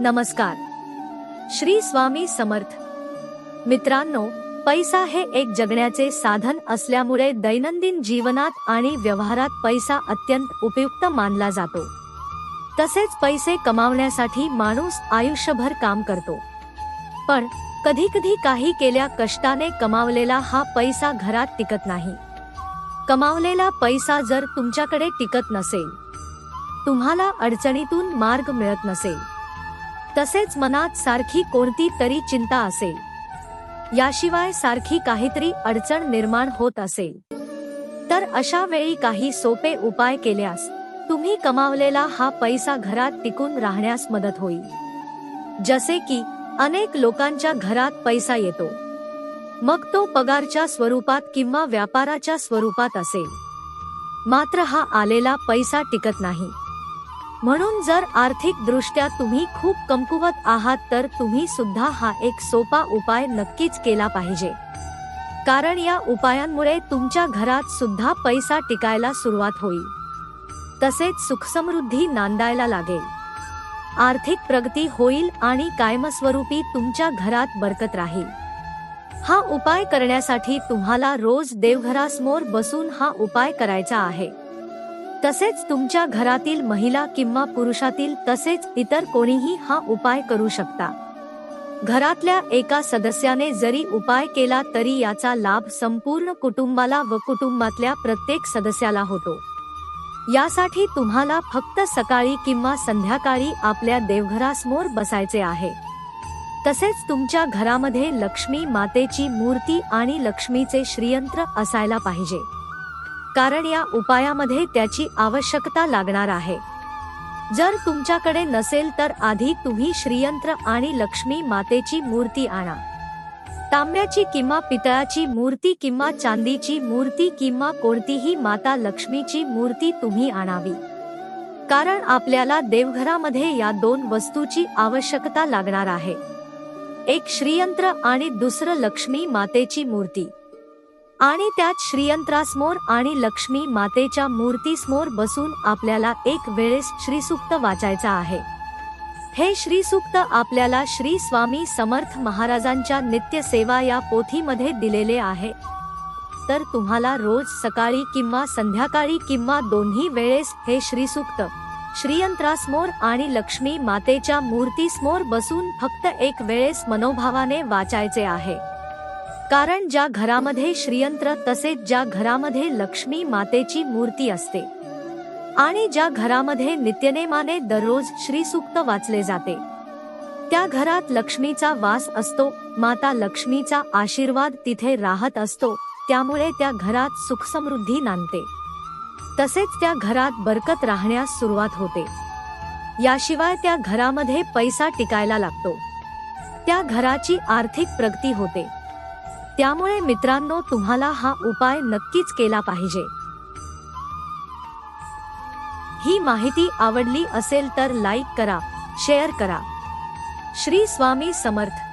नमस्कार. श्री स्वामी समर्थ. मित्रांनो पैसा हे एक जगण्याचे साधन असल्यामुळे दैनंदिन जीवनात आणि व्यवहारात पैसा अत्यंत उपयुक्त मानला जातो. तसेच पैसे कमावण्यासाठी माणूस आयुष्यभर काम करतो. पण कधी कधी काही केल्या कष्टाने कमावलेला हा पैसा घरात टिकत नाही. कमावलेला पैसा जर तुमच्याकडे टिकत नसेल तुम्हाला अडचणीतून मार्ग मिळत नसेल तसेच मनात सारखी कोणती तरी चिंता असेल. याशिवाय सारखी काहीतरी अडचण निर्माण होत असेल. तर अशा वेळी काही सोपे उपाय केल्यास तुम्ही कमावलेला हा पैसा घरात टिकून राहण्यास मदत होईल. जसे की अनेक लोकांच्या घरात पैसा येतो. मग तो पगारच्या स्वरूपात किंवा व्यापाराच्या स्वरूपात असेल. मात्र हा आलेला पैसा टिकत नाही. म्हणून जर आर्थिकदृष्ट्या तुम्ही खूप कमकुवत आहात तर तुम्ही सुद्धा हा एक सोपा उपाय नक्कीच केला पाहिजे. कारण या उपायांमुळे तुमच्या घरात सुद्धा पैसा टिकायला सुरुवात होईल. तसेच सुखसमृद्धी नांदायला लागेल. आर्थिक प्रगती होईल आणि कायमस्वरूपी तुमच्या घरात बरकत राहील. हा उपाय करण्यासाठी तुम्हाला रोज देवघरासमोर बसून हा उपाय करायचा आहे. तसेच तुमच्या घरातील महिला किंवा पुरुषातील तसेच इतर कोणीही हा उपाय करू शकता. घरातल्या एका सदस्याने जरी उपाय केला तरी याचा लाभ संपूर्ण कुटुंबाला व कुटुंबातल्या प्रत्येक सदस्याला होतो. यासाठी तुम्हाला फक्त सकाळी किंवा संध्याकाळी आपल्या देवघरासमोर बसायचे आहे. तसेच तुमच्या घरामध्ये लक्ष्मी मातेची मूर्ती आणि लक्ष्मीचे श्रीयंत्र असायला पाहिजे. कारण या उपायामध्ये त्याची आवश्यकता लागणार आहे. जर तुमच्याकडे नसेल तर आधी तुम्ही श्रीयंत्र आणि लक्ष्मी मातेची मूर्ती आणा. तांब्याची किंवा पितळाची मूर्ती किंवा चांदीची मूर्ती किंवा कोणतीही माता लक्ष्मीची मूर्ती तुम्ही आणावी. कारण आपल्याला देवघरामध्ये या दोन वस्तूची आवश्यकता लागणार आहे. एक श्रीयंत्र आणि दुसरं लक्ष्मी मातेची मूर्ती. आणि त्यात श्रीयंत्रासमोर आणि लक्ष्मी मातेच्या मूर्तीसमोर बसून आपल्याला एक वेळेस श्रीसूक्त वाचायचा आहे. हे श्रीसूक्त आपल्याला श्री स्वामी समर्थ महाराजांच्या नित्य सेवा या पोथीमध्ये दिलेले आहे. तर तुम्हाला रोज सकाळी किंवा संध्याकाळी किंवा दोन्ही वेळेस हे श्रीसूक्त श्रीयंत्रासमोर आणि लक्ष्मी मातेच्या मूर्तीसमोर बसून फक्त एक वेळेस मनोभावाने वाचायचे आहे. कारण ज्या घरामध्ये श्रीयंत्र तसेच ज्या घरामध्ये लक्ष्मी मातेची मूर्ती असते. आणि ज्या घरामध्ये नित्यनेमाने दररोज श्रीसूक्त वाचले जाते. त्या घरात लक्ष्मीचा वास असतो माता लक्ष्मीचा आशीर्वाद तिथे राहत असतो त्यामुळे त्या घरात सुखसमृद्धी नांदते. तसेच त्या घरात बरकत राहण्यास सुरुवात होते. याशिवाय त्या घरामध्ये पैसा टिकायला लागतो. त्या घराची आर्थिक प्रगती होते. त्यामुळे मित्रांनो तुम्हाला हा उपाय नक्कीच केला पाहिजे. ही माहिती आवडली असेल तर लाईक करा शेअर करा. श्री स्वामी समर्थ.